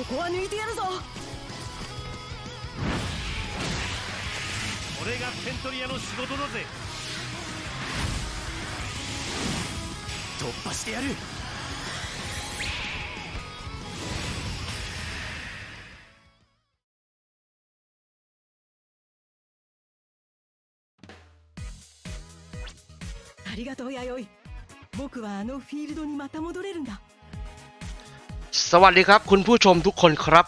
ここは抜いてやるぞ。これがセントリアの仕事だぜ。突破してやる。ありがとう弥生。僕はあのフィールドにまた戻れるんだ สวัสดีครับคุณผู้ชมทุกคนครับ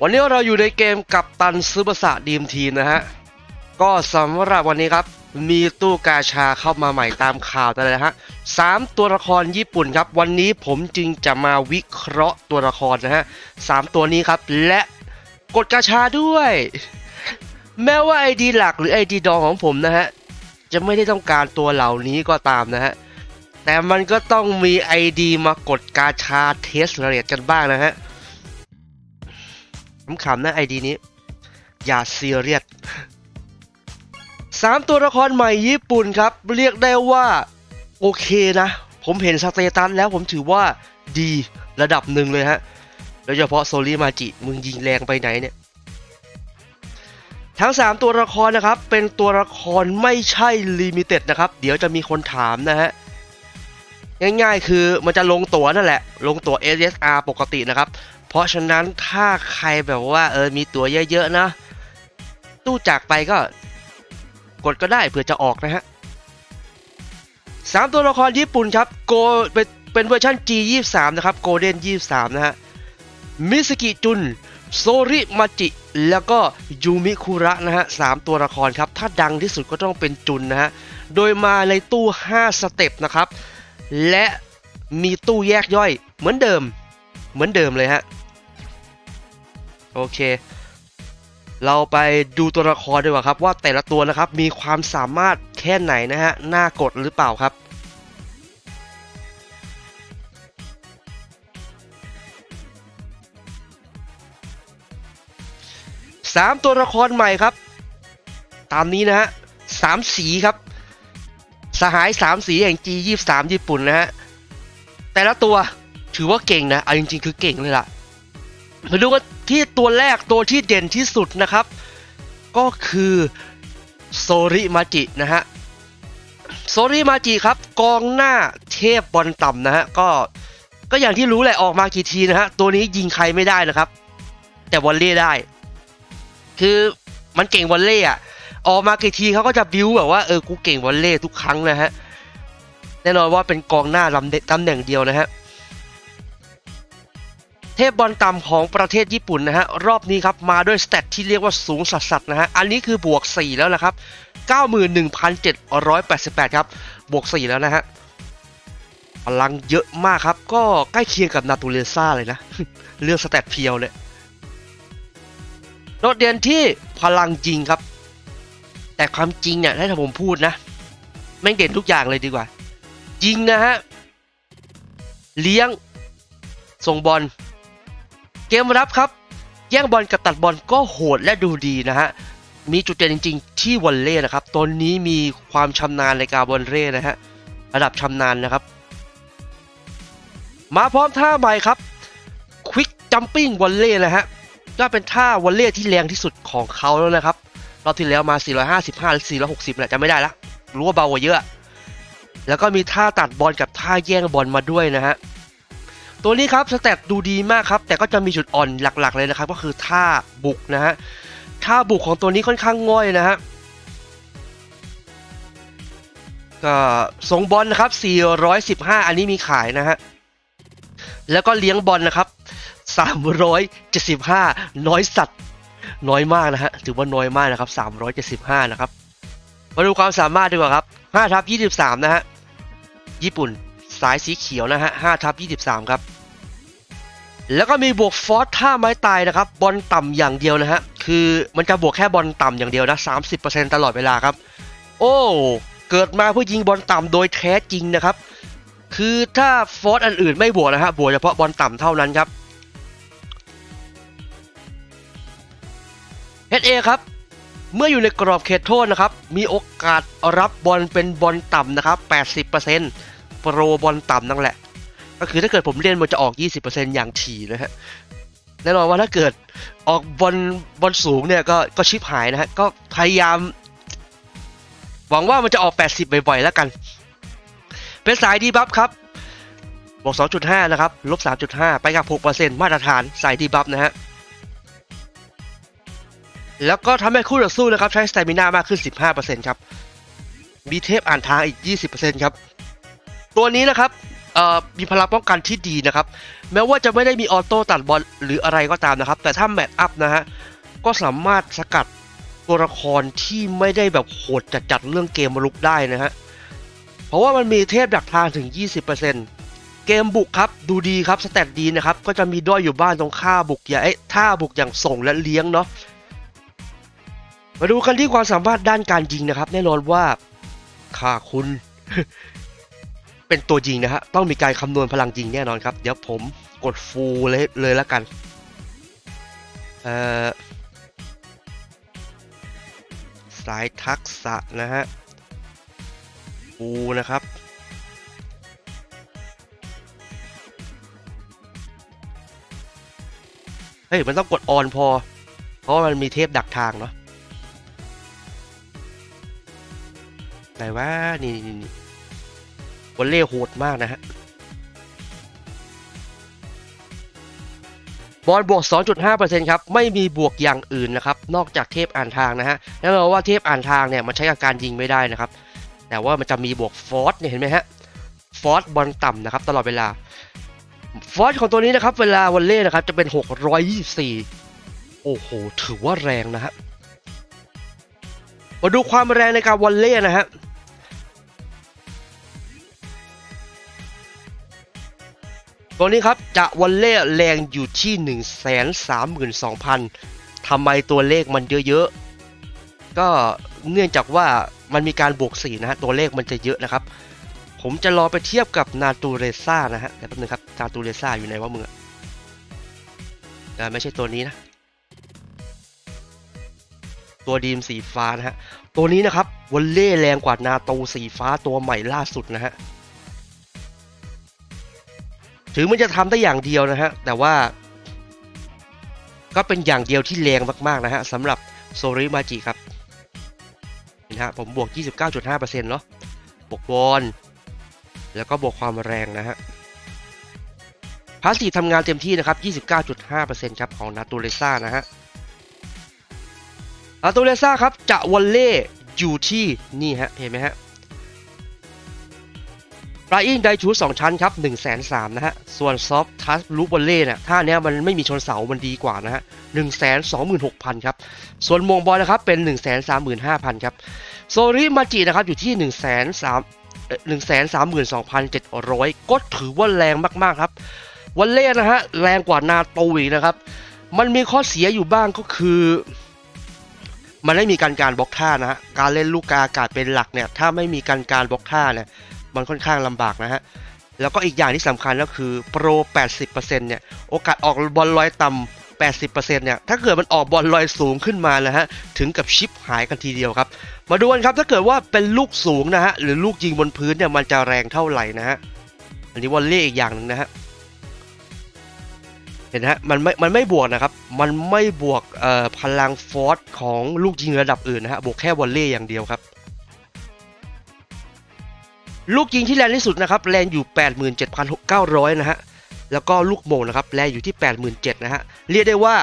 วันนี้เราอยู่ในเกมกับตันซูบะสะดีมทีนะฮะ ก็สำหรับวันนี้ครับ มีตู้กาชาเข้ามาใหม่ตามข่าวแต่เลยนะฮะสามตัวละครญี่ปุ่นครับ วันนี้ผมจึงจะมาวิเคราะห์ตัวละครนะฮะสามตัวนี้ครับและกดกาชาด้วย แม้ว่าไอดีหลักหรือไอดีดองของผมนะฮะ จะไม่ได้ต้องการตัวเหล่านี้ก็ตามนะฮะ แต่มันก็ต้องมี ID มากดกาชาเทสเรทกันบ้างนะฮะขำๆนะ ID นี้ อย่าซีเรียสสามตัวละครใหม่ญี่ปุ่นครับ เรียกได้ว่า โอเคนะ ผมเห็นสเตตัสแล้วผมถือว่าดีระดับหนึ่งเลยฮะโดยเฉพาะโซลิมาจิ มึงยิงแรงไปไหนเนี่ย ทั้ง 3 ตัวละครนะครับ เป็นตัวละครไม่ใช่ลิมิเต็ดนะครับ เดี๋ยวจะมีคนถามนะฮะ ง่ายๆ คือมันจะลงตั๋วนั่นแหละ ลงตั๋ว SSR ปกตินะครับ เพราะฉะนั้นถ้าใครแบบว่าเออมีตั๋วเยอะๆนะ ตู้จากไปก็ กดก็ได้เผื่อจะออกนะฮะสามตัวละครญี่ปุ่นครับโกเป็นเป็นเวอร์ชัน G23 นะครับ Golden 23 นะฮะมิสกิจุนโซริมาจิ แล้วก็ยูมิคุระนะฮะสามตัวละครครับ ถ้าดังที่สุดก็ต้องเป็นจุนนะฮะ โดยมาในตู้ 5 สเต็ปนะครับ และมีตู้แยกย่อยเหมือนเดิม เหมือนเดิมเลยฮะ โอเค เราไปดูตัวละครดีกว่าครับ ว่าแต่ละตัวนะครับ มีความสามารถแค่ไหนนะฮะ น่ากดหรือเปล่าครับสามตัวละครใหม่ครับ ตามนี้นะฮะสามสีครับ สหายสามสีแห่ง G 2 3 ญี่ปุ่นนะฮะ แต่ละตัวถือว่าเก่งนะเอาจริงๆ คือเก่งเลยล่ะ มาดูกันที่ตัวแรกตัวที่เด่นที่สุดนะครับ ก็คือโซริมาจินะฮะ โซริมาจิครับ กองหน้าเทพบอลต่ำนะฮะ ก็ก็อย่างที่รู้แหละออกมากี่ทีนะฮะ ตัวนี้ยิงใครไม่ได้นะครับ แต่วอลเล่ได้ คือมันเก่งวอลเล่อะ ออกมากี่ทีเขาก็จะบิวแบบว่าเออกูเก่งวอลเล่ทุกครั้งนะฮะแน่นอนว่าเป็นกองหน้าลำเดตำแหน่งเดียวนะฮะเทพบอลต่ำของประเทศญี่ปุ่นนะฮะรอบนี้ครับมาด้วยสเตตที่เรียกว่าสูงสัสๆนะฮะอันนี้คือบวก 4 แล้วนะครับ 91,788 ครับ บวก 4 แล้วนะฮะพลังเยอะมากครับ ก็ใกล้เคียงกับนาตูเลซ่าเลยนะเรื่องสเตตเพียวเลยโดดเด่นที่พลังจริงครับ แต่ความจริงเนี่ยถ้าผมพูดนะแม่งเด่นทุกอย่างเลยดีกว่ายิงนะฮะ เลี้ยง ส่งบอล เกมรับครับ แย่งบอลกับตัดบอลก็โหดและดูดีนะฮะ มีจุดเด่นจริง ๆ ที่วอลเล่นะครับ ตอนนี้มีความชำนาญในการวอลเล่นะฮะ ระดับชำนาญนะครับ มาพร้อมท่าใหม่ครับ ควิกจัมปิ้งวอลเล่นะฮะ ก็เป็นท่าวอลเล่ที่แรงที่สุดของเขาแล้วนะครับ รอบที่แล้วมา 455 หรือ 460แหละจะไม่ได้ละรู้ว่าเบากว่าเยอะ แล้วก็มีท่าตัดบอลกับท่าแย่งบอลมาด้วยนะฮะตัวนี้ครับสเตตดูดีมากครับ แต่ก็จะมีจุดอ่อนหลักๆเลยนะครับ ก็คือท่าบุกนะฮะท่าบุกของตัวนี้ค่อนข้างง่อยนะฮะก็ส่งบอลนะครับ 415 อันนี้มีขายนะฮะ แล้วก็เลี้ยงบอลนะครับ 375 น้อยสัตว์ น้อยมากนะฮะถือว่าน้อยมากนะครับ 375 นะครับ มาดูความสามารถดีกว่าครับ5ทับ23 นะฮะ ญี่ปุ่นสายสีเขียวนะฮะ5ทับ23 ครับ แล้วก็มีบวกฟอสท่าไม้ตายนะครับ บอลต่ำอย่างเดียวนะฮะ คือมันจะบวกแค่บอลต่ำอย่างเดียวนะ30%ตลอดเวลาครับ โอ้เกิดมาเพื่อยิงบอลต่ำโดยแท้จริงนะครับ คือถ้าฟอสอันอื่นไม่บวกนะฮะบวกเฉพาะบอลต่ำเท่านั้นครับ HA ครับเมื่ออยู่ในกรอบเขตโทษนะครับ มีโอกาสรับบอลเป็นบอลต่ำนะครับ 80%โปรบอลต่ำนั่นแหละ ก็คือถ้าเกิดผมเล่นมันจะออก 20%อย่างถี่นะฮะแน่นอนว่าถ้าเกิดออกบอลบอลสูงเนี่ยก็ก็ชิปหายนะฮะก็พยายาม หวังว่ามันจะออก 80 บ่อยๆ แล้วกัน เป็นสายดีบัฟครับบวก2.5 นะครับ ลบ 3.5 ไปกับ 6%มาตรฐานสายดีบัฟนะฮะ แล้วก็ทำให้คู่ต่อสู้นะครับใช้สเตมินามากขึ้น 15%ครับ มีเทพอ่านทางอีก 20%ครับ ตัวนี้นะครับมีพลังป้องกันที่ดีนะครับ แม้ว่าจะไม่ได้มีออโต้ตัดบอลหรืออะไรก็ตามนะครับ แต่ถ้าแมตช์อัพนะฮะ ก็สามารถสกัดตัวละครที่ไม่ได้แบบโหดจัดๆเรื่องเกมรุกได้นะฮะ เพราะว่ามันมีเทพดักทางถึง 20%เกมบุกครับดูดีครับสแตทดีนะครับ ก็จะมีด้อยอยู่บ้านตรงค่าบุกอย่าไอ้ท่าบุกอย่างส่งและเลี้ยงเนาะ มาดูกันที่ความสามารถด้านการยิงนะครับ แน่นอนว่าค่าคุณ เป็นตัวยิงนะฮะต้องมีการคำนวณพลังยิงแน่นอนครับ เดี๋ยวผมกดฟูลเลยเลยแล้วกันเอ่อสายทักษะนะฮะฟูลนะครับเฮ้ยมันต้องกดออนพอ เพราะมันมีเทปดักทางเนาะ ไหนว่านี่นี่นี่วอลเล่โหดมากนะฮะ บอลบวก 2.5%ครับ ไม่มีบวกอย่างอื่นนะครับ นอกจากเทพอ่านทางนะฮะแน่นอนว่าเทพอ่านทางเนี่ยมันใช้กับการยิงไม่ได้นะครับ แต่ว่ามันจะมีบวกฟอสเนี่ยเห็นไหมฮะ ฟอสบอลต่ำนะครับตลอดเวลา ฟอสของตัวนี้นะครับ เวลาวอลเล่นะครับจะเป็น 624 โอ้โห ถือว่าแรงนะฮะ มาดูความแรงในการวอลเล่นะฮะ ตัวนี้ครับจะวอลเล่แรงอยู่ที่ 1 3 2 0 0 0ทำไมตัวเลขมันเยอะๆ ก็เนื่องจากว่ามันมีการบวก4นะฮะตัวเลขมันจะเยอะนะครับ ผมจะรอไปเทียบกับนาตูเรซ่านะฮะเดี๋ยวแป๊บนึงครับนาตูเรซ่าอยู่ไหนวะมึงอ่าไม่ใช่ตัวนี้นะ ตัวดีมสีฟ้านะฮะตัวนี้นะครับวอลเล่แรงกว่านาโตสีฟ้าตัวใหม่ล่าสุดนะฮะ ถึงมันจะทำได้อย่างเดียวนะฮะ แต่ว่า ก็เป็นอย่างเดียวที่แรงมากๆนะฮะสำหรับโซริมาจิครับนะฮะผมบวก 29.5%เนาะบวกบอลแล้วก็บวกความแรงนะฮะพาสซีฟทำงานเต็มที่นะครับ 29.5%ครับของนาตูเรซ่านะฮะอาตูเลซ่าครับจะวอลเล่อยู่ที่นี่ฮะเห็นไหมฮะ ปลาอิงไดชูสองชั้นครับ1นึ่งแสนสามนะฮะ ส่วนซอฟทัสลูบอลเล่เนี่ยท่าเนี้ยมันไม่มีชนเสา มันดีกว่านะฮะหนึ่งแสนสองหมื่นหกพันครับ ส่วนมงบอลนะครับเป็น1นึ่งแสนสามหมื่นห้าพันครับ โซริมาจินะครับอยู่ที่1นึ่งแสนสามหนึ่งแสนสามหมื่นสองพันเจ็ดร้อยก็ถือว่าแรงมาก ๆ ครับวอลเล่นะฮะแรงกว่านาโตอีนะครับ มันมีข้อเสียอยู่บ้างก็คือ มันไม่มีการการบล็อกท่านะฮะ การเล่นลูกกาอากาศเป็นหลักเนี่ย ถ้าไม่มีการการบล็อกท่าเนี่ย มันค่อนข้างลำบากนะฮะ แล้วก็อีกอย่างที่สำคัญก็คือโปร 80%เนี่ย โอกาสออกบอลลอยต่ำ80%เนี่ย ถ้าเกิดมันออกบอลลอยสูงขึ้นมานะฮะ ถึงกับชิปหายกันทีเดียวครับ มาดูกันครับ ถ้าเกิดว่าเป็นลูกสูงนะฮะ หรือลูกยิงบนพื้นเนี่ย มันจะแรงเท่าไหร่นะฮะ อันนี้วอลเล่อีกอย่างหนึ่งนะฮะ เห็นนะฮะ มันไม่ มันไม่บวกนะครับ มันไม่บวกพลังฟอร์สของลูกยิงระดับอื่นนะฮะ บวกแค่วอลเล่อย่างเดียวครับ ลูกยิงที่แรงที่สุดนะครับแรงอยู่ 87,900 นะฮะ แล้วก็ลูกโมงนะครับแรงอยู่ที่ 87,000นะฮะ เรียกได้ว่า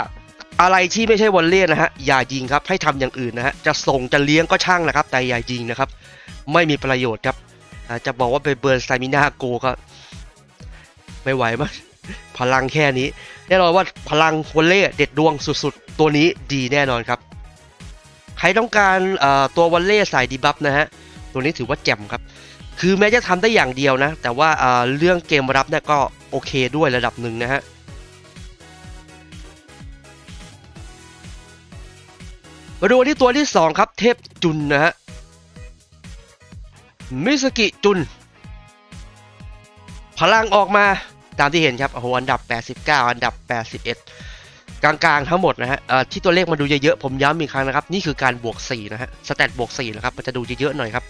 อะไรที่ไม่ใช่วอลเล่นะฮะอย่ายิงครับให้ทำอย่างอื่นนะฮะจะส่งจะเลี้ยงก็ช่างนะครับ แต่อย่ายิงนะครับ ไม่มีประโยชน์ครับจะบอกว่าไปเบิร์นสไตมินาโกก็ไม่ไหวมั้งพลังแค่นี้ แน่นอนว่าพลังวอลเล่เด็ดดวงสุดๆ ตัวนี้ดีแน่นอนครับ ใครต้องการตัววอลเล่สายดีบัฟนะฮะตัวนี้ถือว่าแจ่มครับ คือแม้จะทำได้อย่างเดียวนะ แต่ว่าเรื่องเกมรับเนี่ยก็โอเคด้วยระดับหนึ่งนะฮะมาดูที่ตัวที่ 2 ครับ เทพจุนนะฮะมิสกิจุน พลังออกมาตามที่เห็นครับโอ้โหอันดับ 89 อันดับ 81 กลางๆทั้งหมดนะฮะที่ตัวเลขมันดูเยอะๆ ผมย้ำอีกครั้งนะครับ นี่คือการบวก 4 นะฮะ สแตทบวก 4 นะครับ มันจะดูเยอะๆหน่อยครับ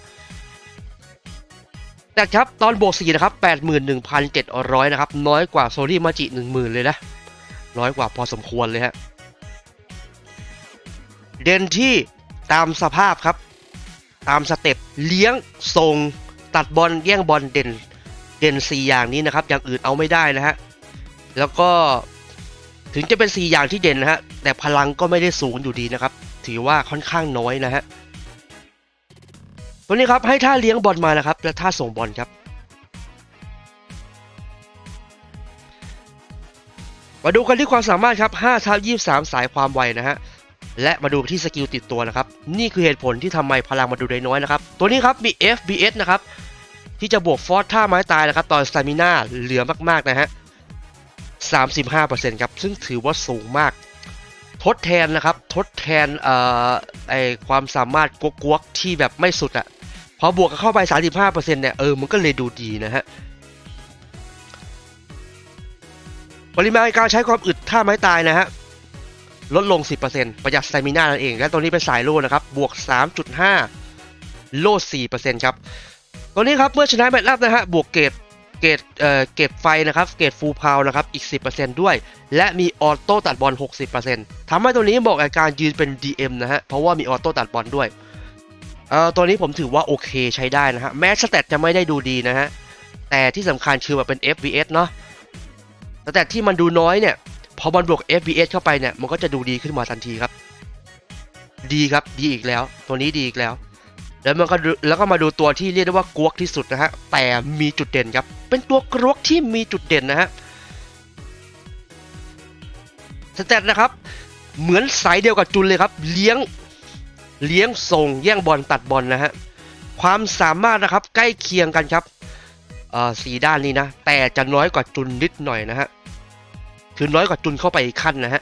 แต่ครับตอนบวก4นะครับ81,700 นะครับ น้อยกว่าโซลี่มาจิ 10,000 เลยนะ น้อยกว่าพอสมควรเลยฮะเด่นที่ตามสภาพครับ ตามสเต็ปเลี้ยงส่งตัดบอลแย่งบอลเด่นเด่น 4 อย่างนี้นะครับ อย่างอื่นเอาไม่ได้นะฮะ แล้วก็ถึงจะเป็น 4 อย่างที่เด่นนะฮะ แต่พลังก็ไม่ได้สูงอยู่ดีนะครับ ถือว่าค่อนข้างน้อยนะฮะ ตัวนี้ครับให้ท่าเลี้ยงบอลมานะครับและท่าส่งบอลครับ มาดูกันที่ความสามารถครับ5ทับ23 สายความไวนะฮะและมาดูที่สกิลติดตัวนะครับ นี่คือเหตุผลที่ทำไมพลังมาดูได้น้อยนะครับ ตัวนี้ครับมี FBS นะครับ ที่จะบวกฟอสท่าไม้ตายนะครับ ตอนสตามิน่าเหลือมากๆนะฮะ35%ครับ ซึ่งถือว่าสูงมาก ทดแทนนะครับทดแทนเอ่อไอความสามารถกวกๆที่แบบไม่สุดอะพอบวกเข้าไป 35%เนี่ยเออมันก็เลยดูดีนะฮะปริมาณการใช้ความอึดท่าไม้ตายนะฮะลดลง 10%ประหยัดสเตมิน่านั่นเอง และตัวนี้เป็นสายโล่นะครับ บวก 3.5 โล่4%ครับ ตัวนี้ครับ เมื่อชนะแมตช์อัพนะฮะ บวกเกรด เกรดเเก็บไฟนะครับเกรดฟูลพาวนะครับอีก 10%ด้วย และมีออโต้ตัดบอล 60%ทำให้ตัวนี้เหมาะกับการยืนเป็น DM นะฮะเพราะว่ามีออโต้ตัดบอลด้วยเอ่อตัวนี้ผมถือว่าโอเคใช้ได้นะฮะแม้สเตตจะไม่ได้ดูดีนะฮะแต่ที่สำคัญคือมันเป็น FVS เนาะแต่ที่มันดูน้อยเนี่ยพอมันบวก FBS เข้าไปเนี่ยมันก็จะดูดีขึ้นมาทันทีครับ ดีครับดีอีกแล้ว ตัวนี้ดีอีกแล้ว แล้วมันก็แล้วก็มาดูตัวที่เรียกได้ว่ากวกที่สุดนะฮะแต่มีจุดเด่นครับ เป็นตัวกรวกที่มีจุดเด่นนะฮะสเตตนะครับ เหมือนสายเดียวกับจุนเลยครับ เลี้ยงเลี้ยงส่งแย่งบอลตัดบอลนะฮะความสามารถนะครับใกล้เคียงกันครับอ่อสีด้านนี้นะ แต่จะน้อยกว่าจุนนิดหน่อยนะฮะคือน้อยกว่าจุนเข้าไปอีกขั้นนะฮะ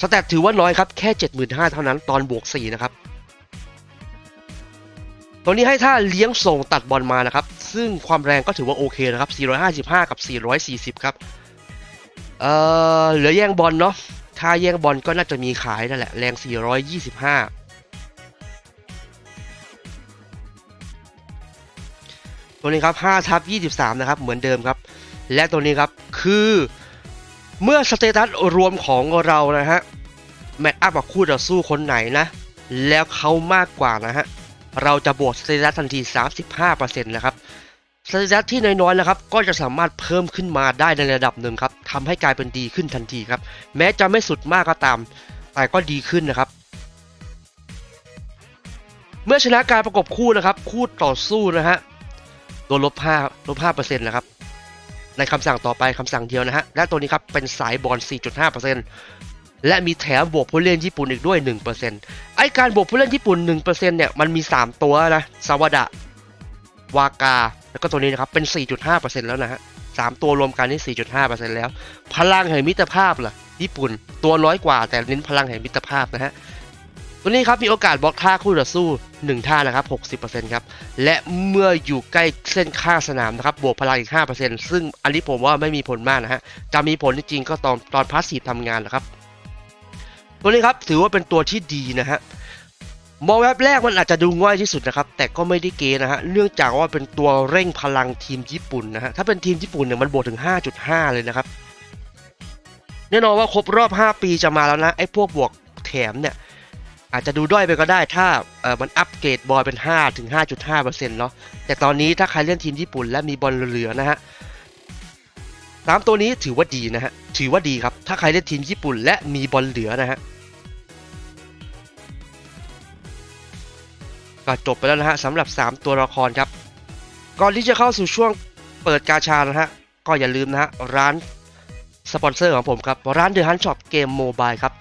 สแตทถือว่าน้อยครับแค่ 75,000 เท่านั้นตอนบวก 4 นะครับ ตัวนี้ให้ท่าเลี้ยงส่งตัดบอลมานะครับ ซึ่งความแรงก็ถือว่าโอเคนะครับ 455 กับ 440 ครับ เอ่อ เหลือแย่งบอลเนาะท่าแย่งบอลก็น่าจะมีขายนั่นแหละ แรง 425ตัวนี้ครับ5ทับ23 นะครับ เหมือนเดิมครับ และตัวนี้ครับคือเมื่อสเตตัสรวมของเรานะฮะ แมตช์อัพกับคู่ต่อสู้คนไหนนะ แล้วเขามากกว่านะฮะ เราจะบวกสเตตัสทันที 35%นะครับสเตตัสที่น้อยๆนะครับ ก็จะสามารถเพิ่มขึ้นมาได้ในระดับหนึ่งครับทำให้กลายเป็นดีขึ้นทันทีครับ แม้จะไม่สุดมากก็ตาม แต่ก็ดีขึ้นนะครับ เมื่อชนะการประกบคู่นะครับ คู่ต่อสู้นะฮะโดนลบ5ลบ5%นะครับในคำสั่งต่อไปคำสั่งเดียวนะฮะและตัวนี้ครับเป็นสายบอล 4.5% และมีแถมบวกผู้เล่นญี่ปุ่นอีกด้วย 1%ไอการบวกผู้เล่นญี่ปุ่น 1%เนี่ยมันมี 3 ตัวนะซาวดะวากา แล้วก็ตัวนี้นะครับเป็น 4.5%แล้วนะฮะสามตัวรวมกันนี่ 4.5%แล้ว พลังแห่งมิตรภาพล่ะ ญี่ปุ่นตัวน้อยกว่าแต่เน้นพลังแห่งมิตรภาพนะฮะตัวนี้ครับมีโอกาสบล็อกท่าคู่ต่อสู้ 1 ท่านะครับ 60%ครับ และเมื่ออยู่ใกล้เส้นข้างสนามนะครับ บวกพลังอีก 5%ซึ่งอันนี้ผมว่าไม่มีผลมากนะฮะ จะมีผลจริงๆก็ตอนตอนพาสซีฟทำงานนะครับ ตัวนี้ครับถือว่าเป็นตัวที่ดีนะฮะมองแวบแรกมันอาจจะดูง่ายที่สุดนะครับ แต่ก็ไม่ได้เกนะฮะเนื่องจากว่าเป็นตัวเร่งพลังทีมญี่ปุ่นนะฮะถ้าเป็นทีมญี่ปุ่นเนี่ยมันบวกถึง 5.5 เลยนะครับแน่นอนว่าครบรอบ 5 ปีจะมาแล้วนะไอ้พวกบวกแถมเนี่ยอาจจะดูด้อยไปก็ได้ถ้าเออมันอัปเกรดบอลเป็น 5 ถึง 5.5%เนาะแต่ตอนนี้ถ้าใครเล่นทีมญี่ปุ่นและมีบอลเหลือนะฮะสามตัวนี้ถือว่าดีนะฮะถือว่าดีครับถ้าใครเล่นทีมญี่ปุ่นและมีบอลเหลือนะฮะ ก็จบไปแล้วนะฮะสำหรับ 3 ตัวละครครับ ก่อนที่จะเข้าสู่ช่วงเปิดกาชานะฮะ ก็อย่าลืมนะฮะ ร้านสปอนเซอร์ของผมครับ ร้านเดอะฮันช็อปเกมโมบายครับ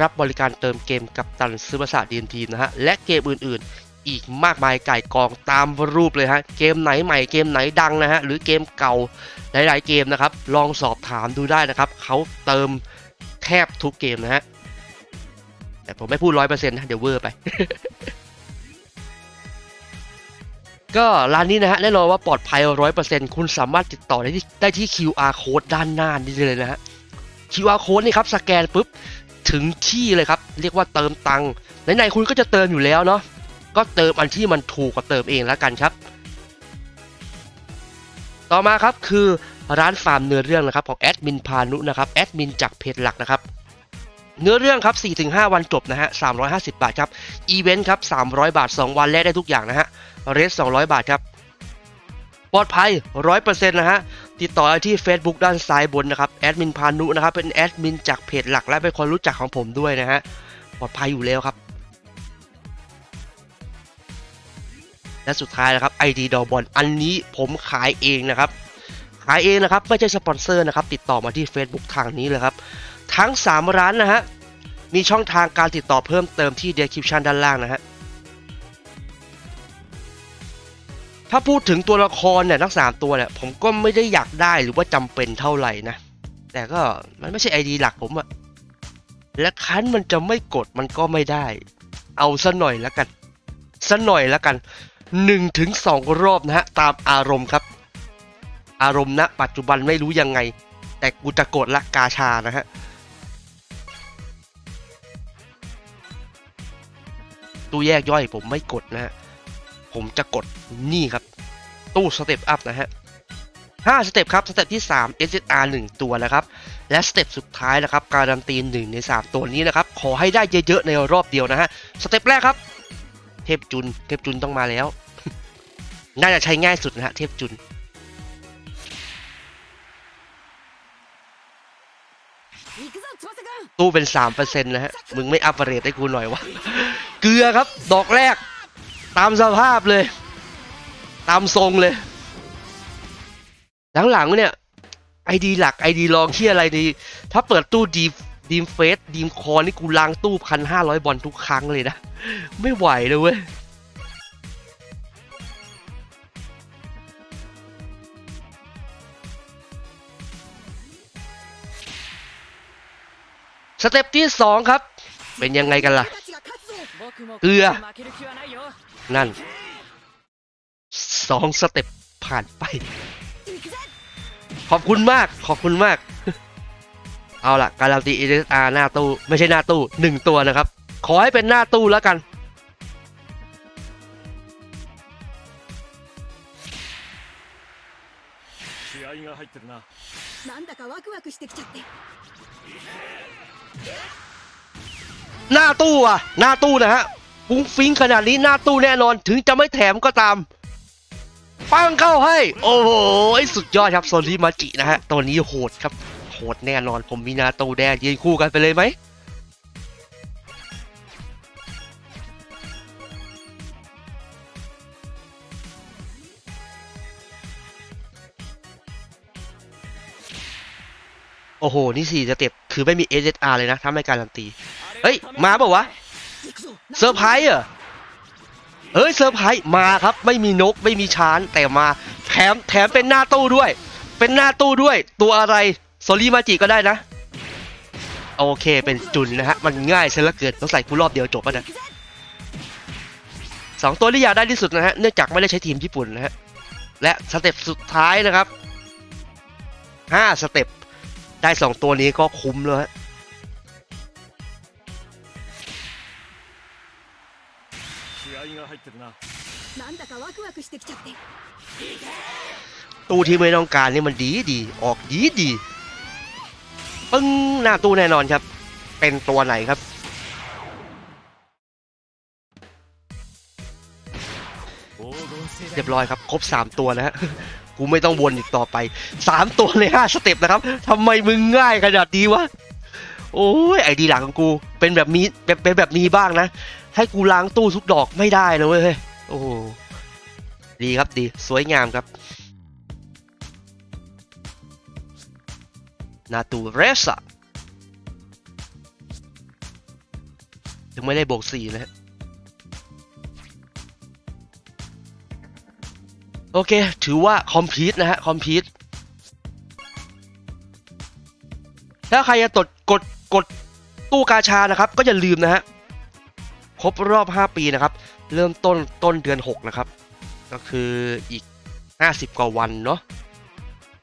รับบริการเติมเกมกับตันซื้อภาษาดีนทีนะฮะ และเกมอื่นๆ อีกมากมายไก่กองตามรูปเลยฮะ เกมไหนใหม่เกมไหนดังนะฮะ หรือเกมเก่าหลายๆเกมนะครับ ลองสอบถามดูได้นะครับ เขาเติมแทบทุกเกมนะฮะ แต่ผมไม่พูดร้อยเปอร์เซ็นต์นะเดี๋ยวเวอร์ไป ก็ร้านนี้นะฮะแน่นอนว่าปลอดภัย100%คุณสามารถติดต่อได้ที่ได้ที่ QR code ด้านหน้านี่เลยนะฮะ QR code นี่ครับสแกนปุ๊บถึงที่เลยครับ เรียกว่าเติมตังค์ไหนๆคุณก็จะเติมอยู่แล้วเนาะก็เติมอันที่มันถูกกว่าเติมเองแล้วกันครับ ต่อมาครับคือร้านฟาร์มเนื้อเรื่องนะครับของแอดมินพานุนะครับแอดมินจากเพจหลักนะครับ เนื้อเรื่องครับ 4-5 วันจบนะฮะ 350 บาทครับ อีเวนต์ครับ 300 บาท 2 วันแลกได้ทุกอย่างนะฮะ เรส200 บาทครับ ปลอดภัย 100%นะฮะ ติดต่อที่ Facebook ด้านซ้ายบนนะครับ แอดมินพานุนะครับ เป็นแอดมินจากเพจหลักและเป็นคนรู้จักของผมด้วยนะฮะ ปลอดภัยอยู่แล้วครับ และสุดท้ายนะครับ ID ดอบอลอันนี้ผมขายเองนะครับ ขายเองนะครับ ไม่ใช่สปอนเซอร์นะครับ ติดต่อมาที่ Facebook ทางนี้เลยครับ ทั้ง 3 ร้านนะฮะ มีช่องทางการติดต่อเพิ่มเติมที่ description ด้านล่างนะฮะ ถ้าพูดถึงตัวละครเนี่ยทั้ง 3 ตัวเนี่ยผมก็ไม่ได้อยากได้หรือว่าจำเป็นเท่าไหร่นะ แต่ก็มันไม่ใช่ไอดีหลักผมอะและคันมันจะไม่กดมันก็ไม่ได้ เอาซะหน่อยแล้วกันซะหน่อยแล้วกัน1ถึงรอบนะฮะ ตามอารมณ์ครับ อารมณ์ณปัจจุบันไม่รู้ยังไง แต่กูจะกดละกาชานะฮะ ตู้แยกย่อยผมไม่กดนะฮะ ผมจะกดนี่ครับ ตู้สเต็ปอัพนะฮะ5สเต็ปครับสเต็ปที่3 SSR 1 ตัวนะครับ และสเต็ปสุดท้ายนะครับการันตีหนึ่งใน 3 ตัวนี้นะครับ ขอให้ได้เยอะๆในรอบเดียวนะฮะสเต็ปแรกครับ เทพจุน เทพจุนต้องมาแล้ว น่าจะใช้ง่ายสุดนะฮะเทพจุน ตู้เป็น3%นะฮะมึงไม่อัพเรตให้กูหน่อยวะ เกลือครับ ดอกแรก ตามสภาพเลย ตามทรงเลย หลังๆเนี่ยไอดีหลักไอดีรองที่อะไรดี ถ้าเปิดตู้ดีดีมเฟสดีมคอนี่กูล้างตู้พันห้าร้อยบอลทุกครั้งเลยนะ ไม่ไหวเลยเว้ยสเต็ปที่สองครับ เป็นยังไงกันล่ะ たちが勝つぞ僕もうわ負ける気はないよ นั่นสองสเต็ปผ่านไป 行くぜ ขอบคุณมาก ขอบคุณมาก เอาล่ะ การันตี SSR หน้าตู้ ไม่ใช่หน้าตู้หนึ่งตัวนะครับ ขอให้เป็นหน้าตู้แล้วกัน 気合が入ってるななんだかワクワクしてきちゃって หน้าตู้อะ หน้าตู้นะฮะฟุ้งฟิ้งขนาดนี้หน้าตู้แน่นอนถึงจะไม่แถมก็ตาม ปังเข้าให้ โอ้โหสุดยอดครับโซลิมาจินะฮะตัวนี้โหดครับ โหดแน่นอนผมมีหนาตู้แดงยืนคู่กันไปเลยไหมโอ้โห นี่สี่สเต็ปคือไม่มี SSR เลยนะถ้าไม่การันตี เฮ้ย มาเปล่าวะเซอร์ไพรส์เหรอเฮ้ยเซอร์ไพรส์มาครับ ไม่มีนกไม่มีช้านแต่มาแถมแถมเป็นหน้าตู้ด้วย เป็นหน้าตู้ด้วย ตัวอะไรโซลี่มาจิก็ได้นะ โอเคเป็นจุนนะฮะ มันง่ายเสียละเกิดต้องใส่คู่รอบเดียวจบแล้วนะสองตัวที่อยากได้ที่สุดนะฮะ เนื่องจากไม่ได้ใช้ทีมญี่ปุ่นนะฮะ และสเต็ปสุดท้ายนะครับห้าสเต็ปได้สองตัวนี้ก็คุ้มแล้วฮะ 入ってるななんだかワクワクしてきちゃって ตู้ที่ไม่ต้องการนี่มันดีดีออกดีดีปึ้งหน้าตู้แน่นอนครับ เป็นตัวไหนครับ 黄金世 เรี 代 ยบร้อยครับ ครบ 3 ตัวนะฮะ กูไม่ต้องวนอีกต่อไป 3 ตัวใน 5 สเต็ปนะครับทำไมมึงง่ายขนาดนี้วะ โอ้ยไอดีหลังของกู เป็นแบบนี้เป็นเป็นแบบนี้บ้างนะ ให้กูล้างตู้ทุกดอกไม่ได้เว้ยเฮ้ยโอ้ดีครับดีสวยงามครับ นาตูเรสอะถึงไม่ได้บวกสี่นะฮะโอเค ถือว่าคอมพิวต์นะฮะ คอมพิวต์ถ้าใครจะตดกด กดตู้กาชานะครับ ก็อย่าลืมนะฮะครบรอบ 5 ปีนะครับ เริ่มต้นต้นเดือน 6 นะครับ ก็คืออีก 50 กว่าวันเนาะ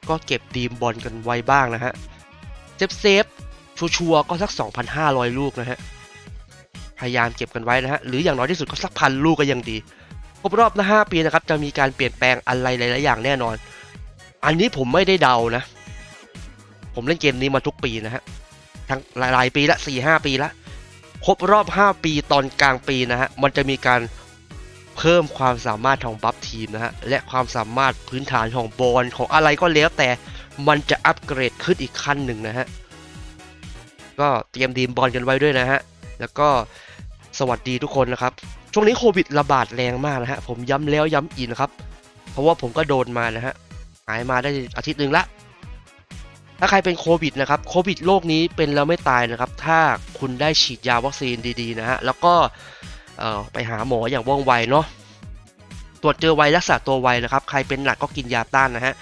ก็เก็บดีมบอลกันไว้บ้างนะฮะเซฟเซฟชัวร์ก็สัก 2,500 ลูกนะฮะพยายามเก็บกันไว้นะฮะหรืออย่างน้อยที่สุดก็สักพันลูกก็ยังดีครบรอบนะ5ปีนะครับ จะมีการเปลี่ยนแปลงอะไรหลายๆอย่างแน่นอน อันนี้ผมไม่ได้เดานะ ผมเล่นเกมนี้มาทุกปีนะฮะ ทั้งหลายปีละสี่ห้าปีละครบรอบ 5 ปีตอนกลางปีนะฮะ มันจะมีการเพิ่มความสามารถของบัฟทีมนะฮะ และความสามารถพื้นฐานของบอลของอะไรก็แล้วแต่ มันจะอัปเกรดขึ้นอีกขั้นหนึ่งนะฮะ ก็เตรียมดีมบอลกันไว้ด้วยนะฮะ แล้วก็สวัสดีทุกคนนะครับ ช่วงนี้โควิดระบาดแรงมากนะฮะ ผมย้ำแล้วย้ำอีกนะครับ เพราะว่าผมก็โดนมานะฮะ หายมาได้อาทิตย์หนึ่งละ ถ้าใครเป็นโควิดนะครับโควิดโรคนี้เป็นแล้วไม่ตายนะครับ ถ้าคุณได้ฉีดยาวัคซีนดีๆนะฮะแล้วก็ไปหาหมออย่างว่องไวเนาะตรวจเจอไวรักษาตัวไวนะครับ ใครเป็นหนักก็กินยาต้านนะฮะ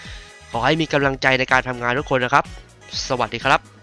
ขอให้มีกำลังใจในการทำงานทุกคนนะครับ สวัสดีครับ